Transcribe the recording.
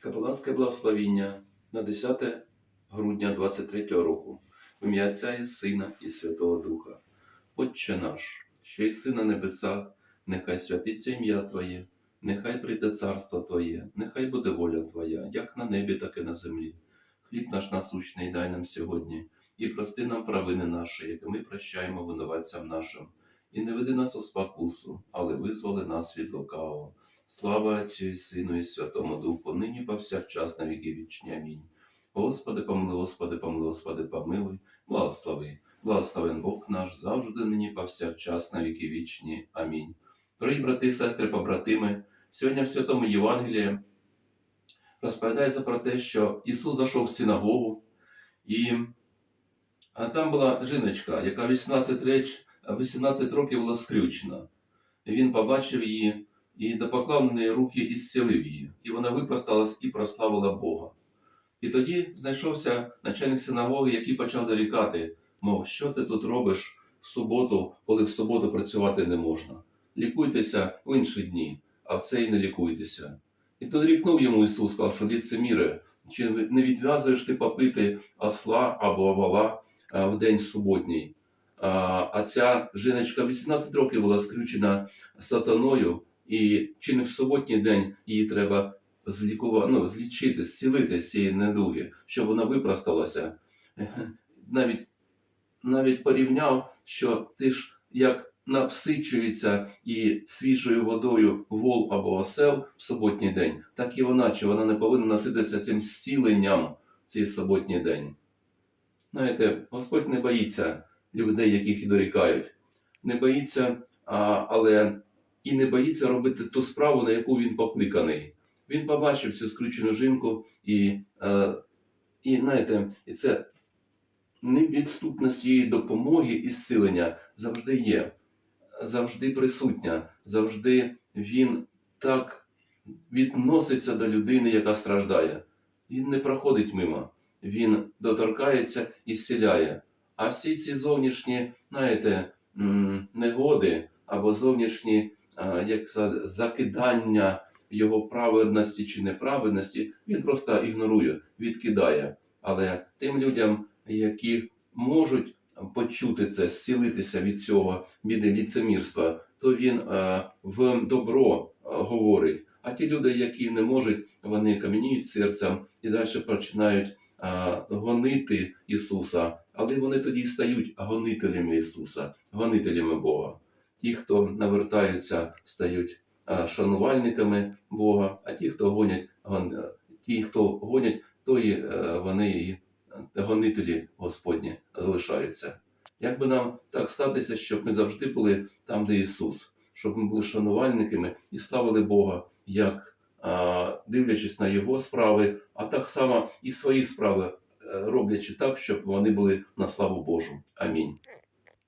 Капеланське благословіння на 10 грудня 23 року. В ім'я Отця і Сина і Святого Духа. Отче наш, що єси на небесах, нехай святиться ім'я Твоє, нехай прийде царство Твоє, нехай буде воля Твоя, як на небі, так і на землі. Хліб наш насущний дай нам сьогодні, і прости нам провини наші, які ми прощаємо винуватцям нашим. І не веди нас у спокусу, але визволи нас від лукавого. Слава Отцю і Сину і Святому Духу, нині повсякчас на віки вічні. Амінь. Господи, помилуй, Господи, помилуй, Господи, помилуй, благослови. Благословен Бог наш завжди нині повсякчас на віки вічні. Амінь. Дорогі брати сестри, побратими, сьогодні в Святому Євангелії розповідається про те, що Ісус зайшов в синагогу, і там була жіночка, яка 18 річ, 18 років була скрючена. І він побачив її і допоклав на неї руки і зцілив її. І вона випросталась і прославила Бога. І тоді знайшовся начальник синагоги, який почав дорікати, мов, що ти тут робиш в суботу, коли в суботу працювати не можна. Лікуйтеся в інші дні, а в цей не лікуйтеся. І тут рікнув йому Ісус, сказав, що ліцеміре, чи не відв'язуєш ти попити осла або овала в день суботній? А ця жіночка 18 років була скрючена сатаною, і чи не в суботній день її треба злікувати, ну, злічити, зцілити з цієї недуги, щоб вона випросталася. Навіть, навіть порівняв, що ти ж як напсичується і свіжою водою вол або осел в суботній день, так і вона, чи вона не повинна наситися цим зціленням в цей суботній день. Знаєте, Господь не боїться людей, яких дорікають. Не боїться, а, але і не боїться робити ту справу, на яку він покликаний. Він побачив цю скручену жінку, і, е, і знаєте, і це невідступність її допомоги і зцілення завжди є, завжди присутня, завжди він так відноситься до людини, яка страждає. Він не проходить мимо, він доторкається і зціляє. А всі ці зовнішні, знаєте, негоди або зовнішні як сказати, закидання його праведності чи неправедності, він просто ігнорує, відкидає. Але тим людям, які можуть почути це, зцілитися від цього біди ліцемірства, то він е, в добро е, говорить. А ті люди, які не можуть, вони кам'яніють серцем і далі починають е, гонити Ісуса, але вони тоді стають гонителями Ісуса, гонителями Бога. Ті, хто навертаються, стають шанувальниками Бога, а ті, хто гонять, ті, хто гонять, то і е, вони і гонителі Господні залишаються. Як би нам так статися, щоб ми завжди були там, де Ісус, щоб ми були шанувальниками і славили Бога, як дивлячись на Його справи, а так само і свої справи е, роблячи так, щоб вони були на славу Божу. Амінь.